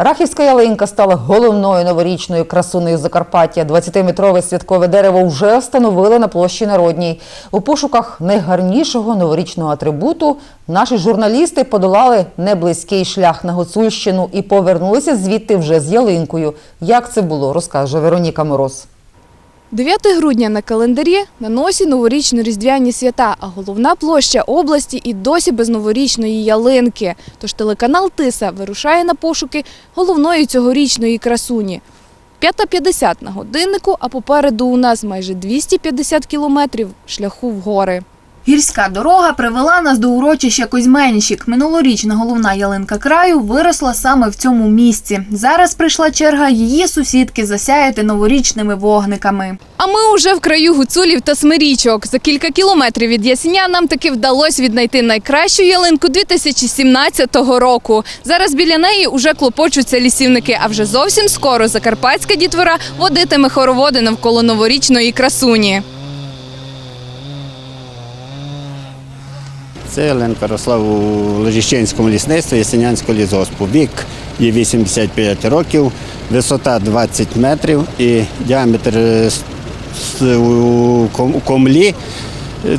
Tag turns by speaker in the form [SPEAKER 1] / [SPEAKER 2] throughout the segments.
[SPEAKER 1] Рахівська ялинка стала головною новорічною красунею Закарпаття. 20-метрове святкове дерево вже встановили на площі Народній. У пошуках найгарнішого новорічного атрибуту наші журналісти подолали неблизький шлях на Гуцульщину і повернулися звідти вже з ялинкою. Як це було, розкаже Вероніка Мороз.
[SPEAKER 2] 9 грудня на календарі на носі новорічно-різдвяні свята, а головна площа області і досі без новорічної ялинки. Тож телеканал Тиса вирушає на пошуки головної цьогорічної красуні. 5.50 на годиннику, а попереду у нас майже 250 кілометрів шляху в гори.
[SPEAKER 3] Гірська дорога привела нас до урочища Козьменщик. Минулорічна головна ялинка краю виросла саме в цьому місці. Зараз прийшла черга її сусідки засяяти новорічними вогниками.
[SPEAKER 2] А ми уже в краю гуцулів та смирічок. За кілька кілометрів від Ясеня нам таки вдалося віднайти найкращу ялинку 2017 року. Зараз біля неї уже клопочуться лісівники, а вже зовсім скоро закарпатська дітвора водитиме хороводи навколо новорічної красуні.
[SPEAKER 4] Це ялинка росла у Лежищенському лісництві Ясенянського лісгоспу. Вік є 85 років, висота 20 метрів і діаметр е, у комлі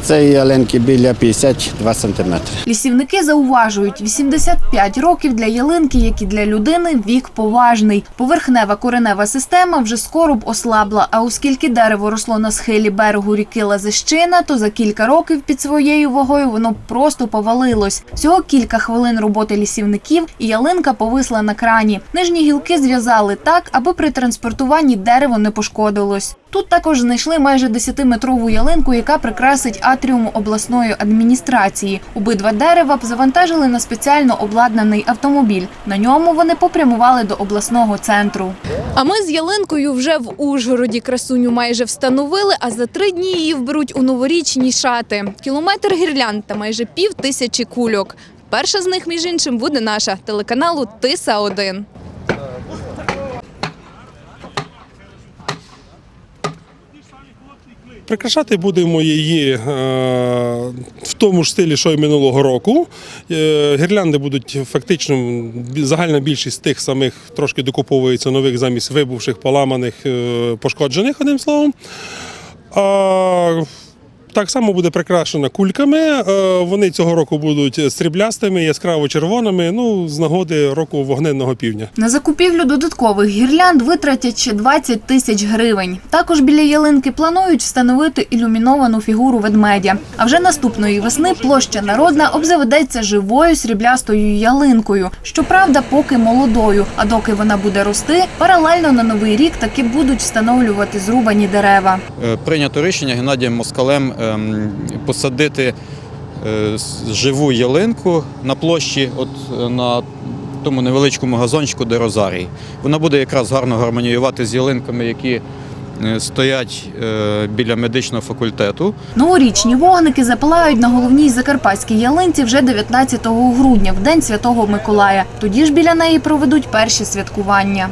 [SPEAKER 4] цієї ялинки біля 52 сантиметри.
[SPEAKER 3] Лісівники зауважують, 85 років для ялинки, як і для людини, вік поважний. Поверхнева коренева система вже скоро б ослабла. А оскільки дерево росло на схилі берегу ріки Лазищина, то за кілька років під своєю вагою воно просто повалилось. Всього кілька хвилин роботи лісівників, і ялинка повисла на крані. Нижні гілки зв'язали так, аби при транспортуванні дерево не пошкодилось. Тут також знайшли майже 10-метрову ялинку, яка прикрасить атріум обласної адміністрації. Обидва дерева б завантажили на спеціально обладнаний автомобіль. На ньому вони попрямували до обласного центру.
[SPEAKER 2] А ми з ялинкою вже в Ужгороді красуню майже встановили, а за три дні її вберуть у новорічні шати. Кілометр гірлянд та майже пів тисячі кульок. Перша з них, між іншим, буде наша телеканалу Тиса 1
[SPEAKER 5] Прикрашати будемо її е, в тому ж стилі, що й минулого року. Е, гірлянди будуть фактично загальна більшість тих самих трошки докуповується нових замість вибувших, поламаних, е, пошкоджених, одним словом. Так само буде прикрашена кульками. Е, Вони цього року будуть сріблястими, яскраво червоними. Ну, з нагоди року вогненного півдня.
[SPEAKER 3] На закупівлю додаткових гірлянд витратять ще 20 тисяч гривень. Також біля ялинки планують встановити ілюміновану фігуру ведмедя. А вже наступної весни площа народна обзаведеться живою сріблястою ялинкою. Щоправда, поки молодою. А доки вона буде рости, паралельно на новий рік таки будуть встановлювати зрубані дерева.
[SPEAKER 6] Е, Прийнято рішення Геннадієм Москалем ем, посадити е, живу ялинку на площі, от е, на тому невеличкому газончику, де розарій. Вона буде якраз гарно гармоніювати з ялинками, які е, стоять біля медичного факультету.
[SPEAKER 3] Новорічні вогники запалають на головній закарпатській ялинці вже 19 грудня, в день Святого Миколая. Тоді ж біля неї проведуть перші святкування.